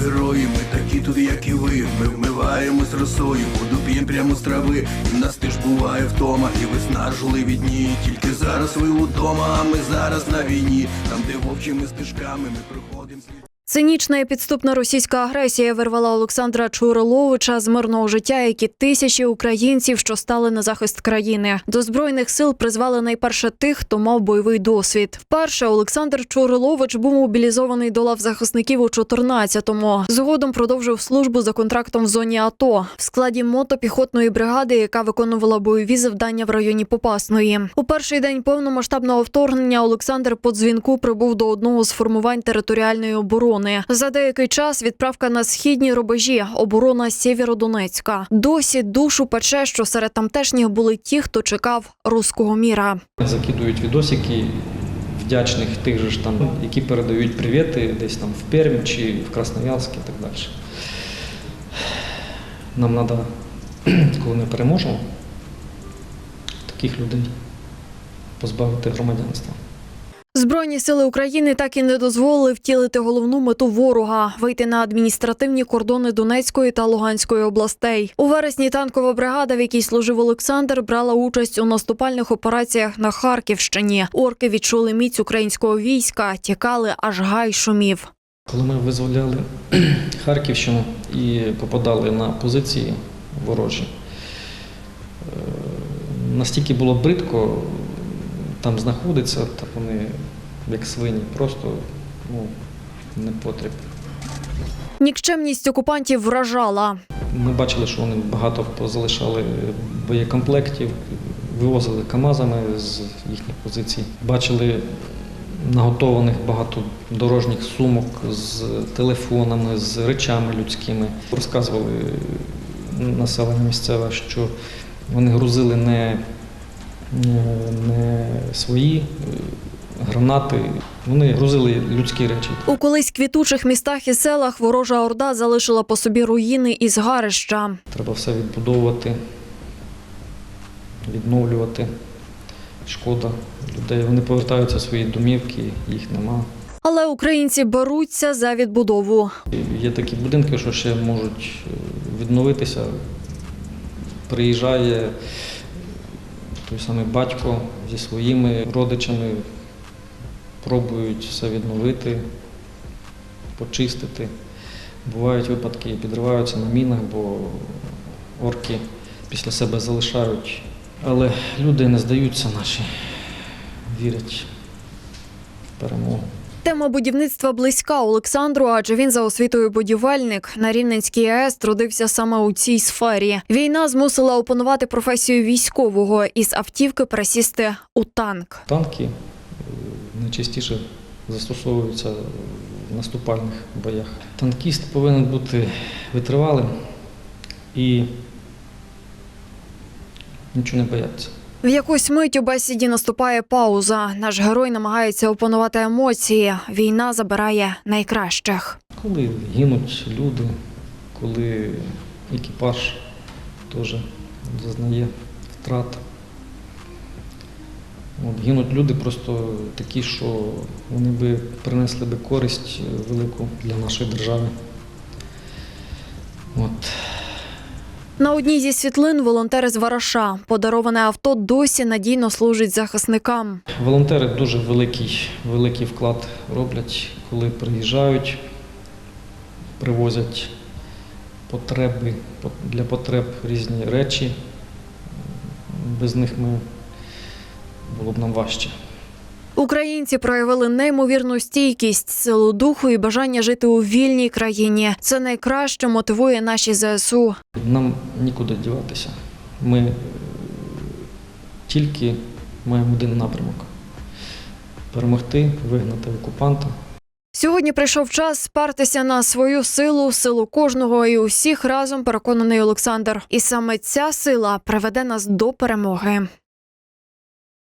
герої, ми такі тут, як і ви. Ми вмиваємось росою, воду п'єм прямо з трави. І в нас теж буває втома, і весна від дні. Тільки зараз ви удома, а ми зараз на війні. Там, де вовчими стежками, ми проходимо слід. Цинічна і підступна російська агресія вирвала Олександра Чуриловича з мирного життя, як і тисячі українців, що стали на захист країни. До збройних сил призвали найперше тих, хто мав бойовий досвід. Вперше Олександр Чурилович був мобілізований до лав захисників у 14-му. Згодом продовжив службу за контрактом в зоні АТО в складі мотопіхотної бригади, яка виконувала бойові завдання в районі Попасної. У перший день повномасштабного вторгнення Олександр по дзвінку прибув до одного з формувань територіальної оборони. За деякий час відправка на східні рубежі, оборона Сєвєродонецька. Досі душу пече, що серед тамтешніх були ті, хто чекав руського міра. Закидують відосики вдячних тих же ж там, які передають привіти десь там в Пермь чи в Красноярськ і так далі. Нам треба, коли ми переможемо, таких людей позбавити громадянства. Збройні сили України так і не дозволили втілити головну мету ворога вийти на адміністративні кордони Донецької та Луганської областей. У вересні танкова бригада, в якій служив Олександр, брала участь у наступальних операціях на Харківщині. Орки відчули міць українського війська, тікали аж гай шумів. Коли ми визволяли Харківщину і попадали на позиції ворожі, е, настільки було бридко там знаходиться, та вони як свині, просто ну, не потріб. Нікчемність окупантів вражала. Ми бачили, що вони багато позалишали боєкомплектів, вивозили КАМАЗами з їхніх позицій. Бачили наготованих багато дорожніх сумок з телефонами, з речами людськими. Розказували населення місцеве, що вони грузили не, не свої е, гранати, вони грузили людські речі. У колись квітучих містах і селах ворожа орда залишила по собі руїни і згарища. Треба все відбудовувати, відновлювати. Шкода людей. Вони повертаються в свої домівки, їх нема. Але українці беруться за відбудову. Є такі будинки, що ще можуть е, відновитися. Приїжджає той самий батько зі своїми родичами, пробують все відновити, почистити. Бувають випадки, підриваються на мінах, бо орки після себе залишають. Але люди не здаються наші, вірять в перемогу. Тема будівництва близька Олександру, адже він за освітою будівельник на Рівненській АЕС трудився саме у цій сфері. Війна змусила опанувати професію військового із автівки пересісти у танк. Танки е, найчастіше застосовуються в наступальних боях. Танкіст повинен бути витривалим і нічого не боятися. В якусь мить у бесіді наступає пауза. Наш герой намагається опанувати емоції. Війна забирає найкращих. Коли гинуть люди, коли екіпаж теж зазнає втрат. От, гинуть люди просто такі, що вони би принесли би користь велику для нашої держави. На одній зі світлин волонтери з Вараша. Подароване авто досі надійно служить захисникам. Волонтери дуже великий, великий вклад роблять, коли приїжджають, привозять потреби для потреб різні речі. Без них ми було б нам важче. Українці проявили неймовірну стійкість, силу духу і бажання жити у вільній країні. Це найкраще мотивує наші ЗСУ. Нам нікуди діватися. Ми тільки маємо один напрямок перемогти, вигнати окупанта. Сьогодні прийшов час спартися на свою силу, силу кожного і усіх разом переконаний Олександр. І саме ця сила приведе нас до перемоги.